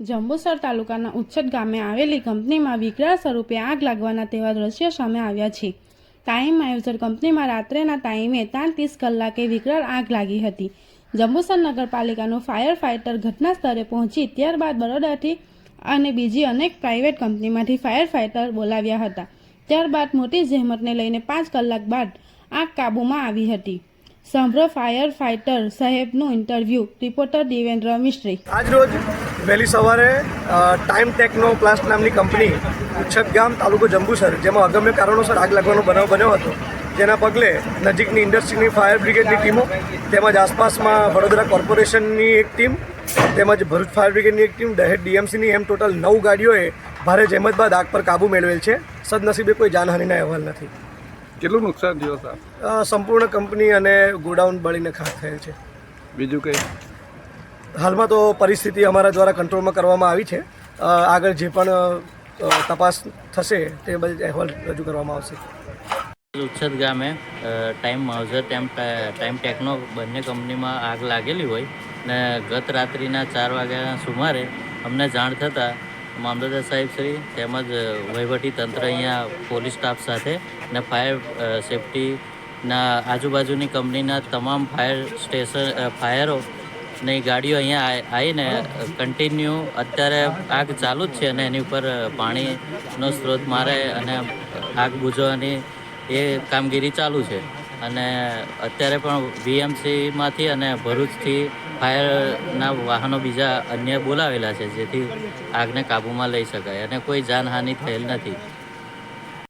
જંબુસર તાલુકાના ઉચ્છદ ગામે આવેલી કંપનીમાં વિકરાળ સ્વરૂપે આગ લાગવાના તેવા દ્રશ્યો સામે આવ્યા છે. ટાઈમ આયોજર કંપનીમાં રાત્રેના ટાઈમે ત્રણ ત્રીસ કલાકે વિકરાળ આગ લાગી હતી. જંબુસર નગરપાલિકાનું ફાયર ફાઇટર ઘટના સ્થળે પહોંચી ત્યારબાદ બરોડાથી અને બીજી અનેક પ્રાઇવેટ કંપનીમાંથી ફાયર ફાઇટર બોલાવ્યા હતા. ત્યારબાદ મોટી જહેમતને લઈને પાંચ કલાક બાદ આગ કાબૂમાં આવી હતી. સાંભળો ફાયર ફાઇટર સાહેબનું ઇન્ટરવ્યૂ, રિપોર્ટર દેવેન્દ્ર મિસ્ત્રી આજરોજ વહેલી સવારે ટાઈમ ટેકનો પ્લાસ્ટ નામની કંપની ઉચ્છદ ગામ તાલુકો જંબુસર જેમાં અગમ્ય કારણોસર આગ લાગવાનો બનાવ બન્યો હતો. જેના પગલે નજીકની ઇન્ડસ્ટ્રીની ફાયર બ્રિગેડની ટીમો તેમજ આસપાસમાં વડોદરા કોર્પોરેશનની એક ટીમ તેમજ ભરૂચ ફાયર બ્રિગેડની એક ટીમ દહેજ ડીએમસીની એમ ટોટલ નવ ગાડીઓએ ભારે જહેમત બાદ આગ પર કાબૂ મેળવેલ છે. સદનસીબે કોઈ જાનહાનિના અહેવાલ નથી. કેટલું નુકસાન થયું સંપૂર્ણ કંપની અને ગોડાઉન બળીને ખાસ થયેલ છે. બીજું કંઈ? હાલમાં તો પરિસ્થિતિ અમારા દ્વારા કંટ્રોલમાં કરવામાં આવી છે. આગળ જે પણ તપાસ થશે તે બધી અહેવાલ રજૂ કરવામાં આવશે. ઉચ્છદ ગામે ટાઈમ માઉઝર ટેમ ટાઈમ ટેકનો બંને કંપનીમાં આગ લાગેલી હોય ને ગત રાત્રિના ચાર વાગ્યાના સુમારે અમને જાણ થતાં મામલતદાર સાહેબ શ્રી તેમજ વહીવટી તંત્ર અહીંયા પોલીસ સ્ટાફ સાથે ને ફાયર સેફટીના આજુબાજુની કંપનીના તમામ ફાયર સ્ટેશન ફાયરો ની ગાડીઓ અહીંયા આવીને કન્ટિન્યુ અત્યારે આગ ચાલુ જ છે અને એની ઉપર પાણીનો સ્ત્રોત મારે અને આગ બુઝવવાની એ કામગીરી ચાલુ છે. અને અત્યારે પણ વીએમસીમાંથી અને ભરૂચથી ફાયરના વાહનો બીજા અન્ય બોલાવેલા છે, જેથી આગને કાબૂમાં લઈ શકાય. અને કોઈ જાનહાનિ થયેલ નથી.